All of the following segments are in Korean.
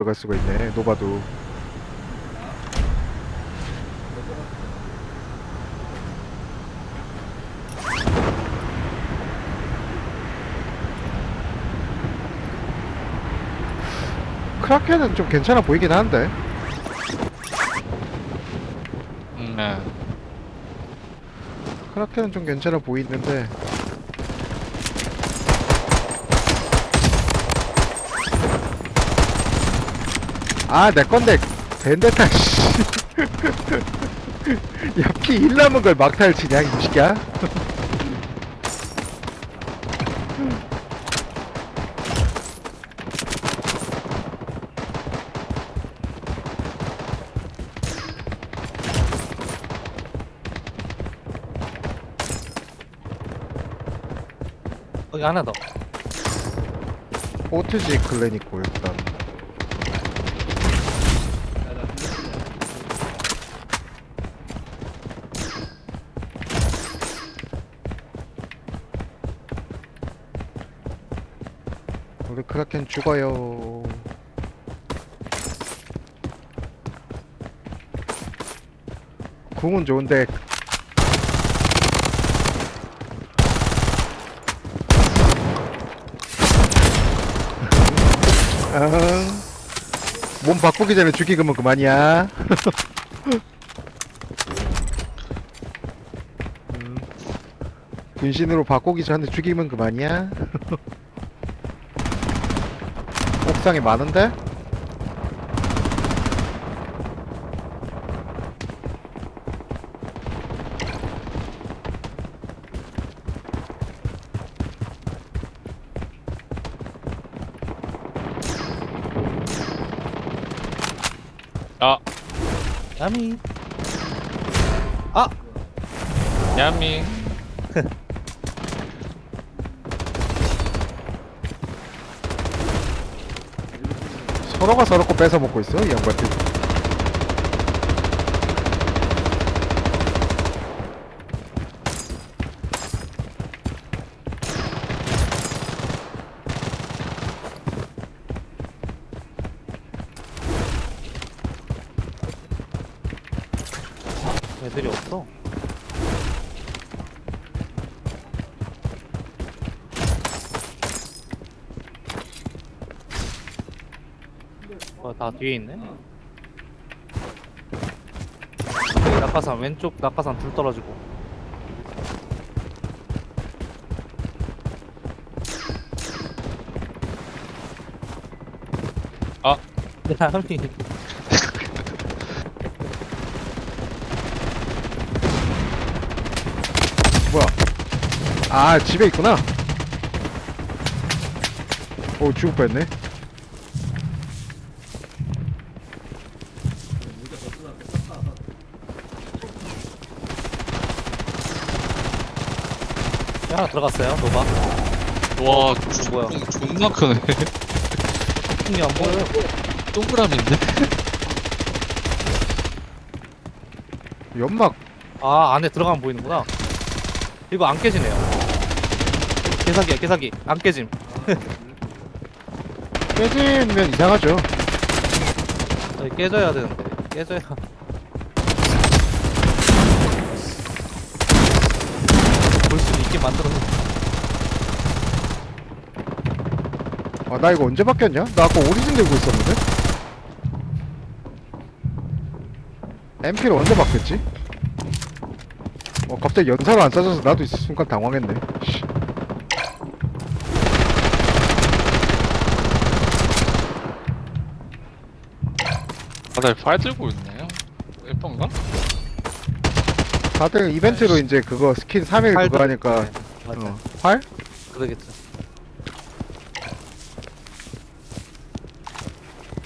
들어갈 수가 있네 노바도. 크라켄은 좀 괜찮아 보이긴 하는데. 음, 네. 크라켄은 좀 괜찮아 보이는데 아 내 건데 벤데타 씨. 야피 일 남은 걸 막타를 치냐 이 새끼야 여기 하나 더. 오트지 있고 일단 우리 크라켄 죽어요 궁은 좋은데 응. 몸 바꾸기 전에 죽이면 그만이야. 음. 분신으로 바꾸기 전에 죽이면 그만이야. 옥상에 많은데? 아, 야미. 야미. 서로가 서로 거 뺏어 먹고 있어, 이 양반들. 애들이 없어. 어, 다 뒤에 있네. 여기 낙하산 왼쪽 낙하산 둘 떨어지고. 아. 야미. 뭐야? 아, 집에 있구나. 오, 죽을 뻔했네. 하나 들어갔어요. 노바. 와, 뭐야? 조- 존나 크네. 풍이 안 보여요. 동그라미인데? 연막, 아 안에 들어가면 보이는구나 이거 안 깨지네요 개사기야 개사기 안 깨짐 깨지면 이상하죠. 아니, 깨져야 되는데 깨져야 볼 수도 있게 만들었는데 아, 나 이거 언제 바뀌었냐? 나 아까 오리진 들고 있었는데? MP로 언제 바뀌었지? 어, 갑자기 연사로 안 싸져서 나도 이 순간 당황했네. 씨. 다들 팔 들고 있네요. 예쁜가? 다들 이벤트로 이제 그거 스킨 3일 팔 그거 하니까, 네, 맞아 어, 활? 그러겠죠.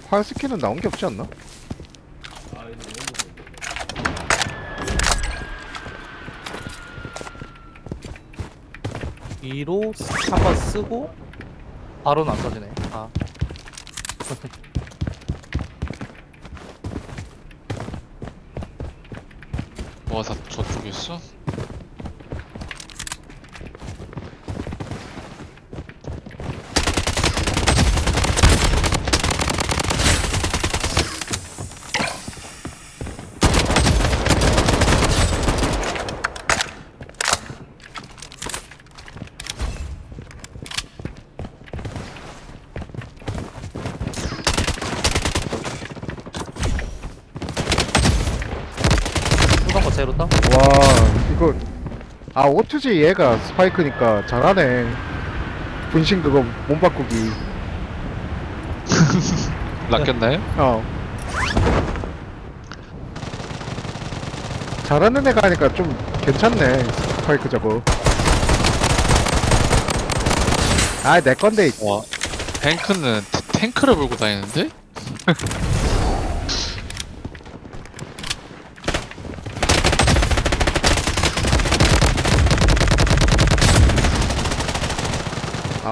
활 스킨은 나온 게 없지 않나? 위로 한번 쓰고 바로 는 안 써지네. 아 와, 다 저쪽에 있어? 제로다? 와 이거 아 오투지 얘가 스파이크니까 잘하네 분신 그거 몸 바꾸기 낚였나요? 어 잘하는 애가 하니까 좀 괜찮네 스파이크 저거 아내 건데 와 뱅크는 태- 탱크를 몰고 다니는데?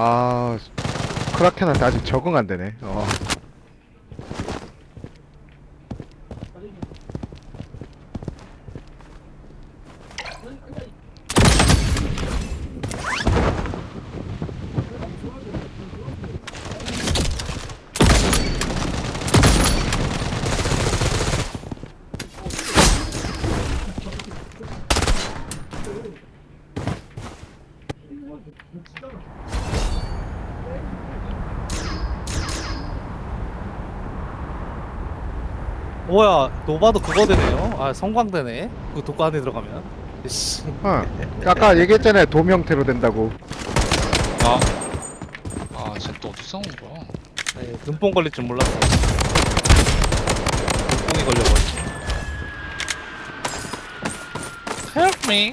아 크라켄한테 아직 적응 안 되네 어. 뭐야 노바도 그거 되네요. 아 성광되네. 그 독가 안에 들어가면. 씨. 어. 아까 얘기했잖아요. 도명태로 된다고. 아, 아, 쟤 또 어디 싸운 거야? 네, 눈뽕 걸릴 줄 몰랐어. 눈뽕이 걸려버렸어. Help me.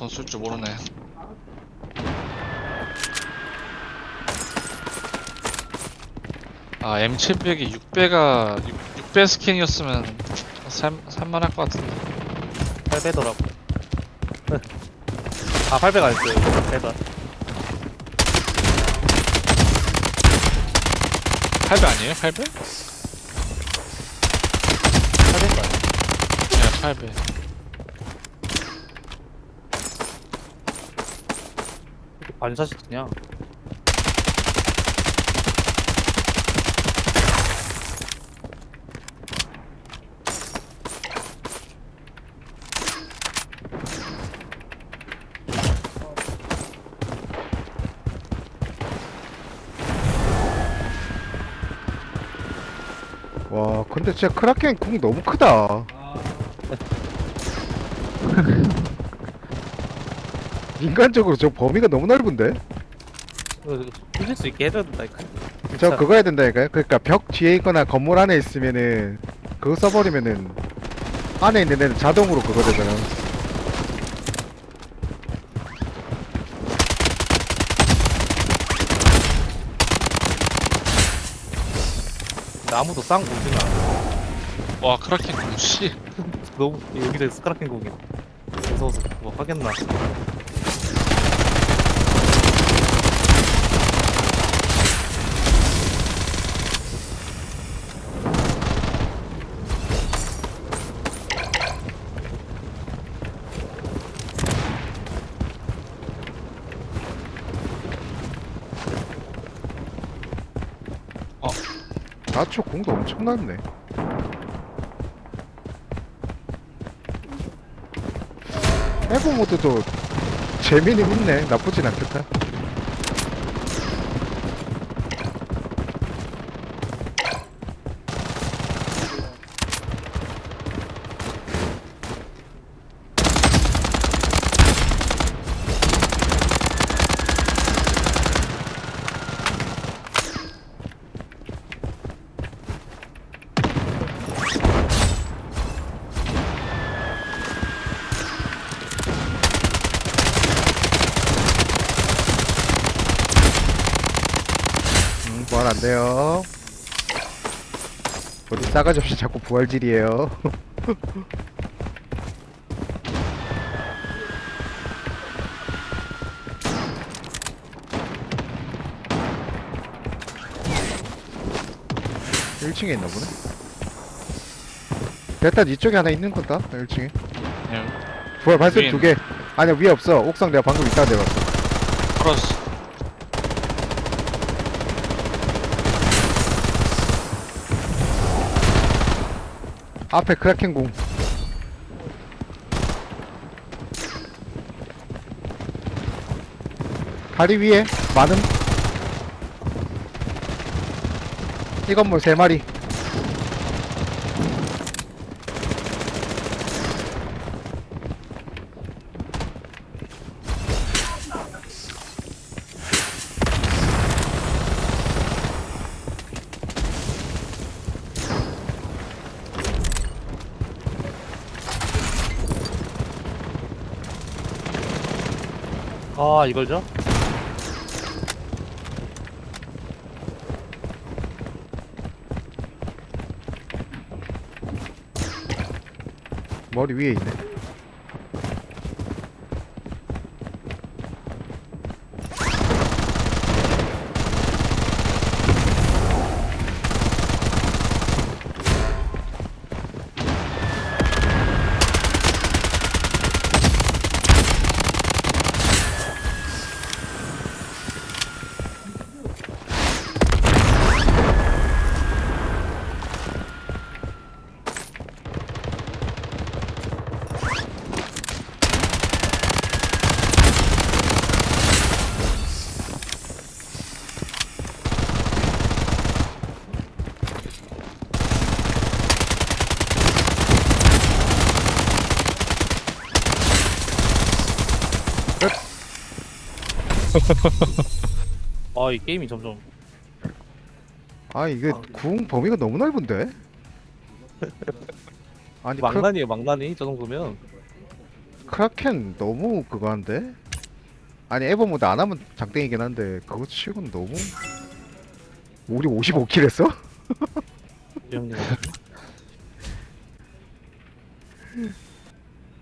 돈 쓸 줄 모르네. 아 M700이 6배가 6, 배 스킨이었으면 살, 살만할 것 같은데 8배더라고 아 8배가 아니었어요 8배 8배 아니에요? 8배? 8배인가 네 8배 반샷이 그냥 와 근데 진짜 크라켄 궁 너무 크다 인간적으로 저 범위가 너무 넓은데? 이길 수 있게 해줘야 된다니까. 저 그거 해야 된다니까요? 그러니까 벽 뒤에 있거나 건물 안에 있으면은 그거 써버리면은 안에 있는 애는 자동으로 그거 되잖아. 근데 아무도 쌍 않아. 와 크라켄 공씨. 너무 여기다 스크라켄 공이 무서워서 뭐 하겠나 나초 궁도 엄청 넓네. 에보 모드도 재미는 있네. 나쁘진 않겠다 음, 부활 안 돼요. 어디 싸가지 없이 자꾸 부활질이에요. (1층에) 있나 보네. 일단 이쪽에 하나 있는 건다 (1층에) 그냥 부활 발소리 위에 두개. 아니야 위에 없어. 옥상 내가 방금 이따 내봤어. 풀었어 앞에 크라켄 공. 다리 위에 많은 이건 뭐세 마리. 아 이걸죠? 머리 위에 있네 아 이 게임이 점점. 아 이게 궁 범위가 너무 넓은데? 아니 크라, 망난이에요 망난이 저 정도면. 크라켄 너무 그거 한데? 아니 에버모드 안 하면 장땡이긴 한데 그거 치고는 너무 우리 55킬 했어? 이 형님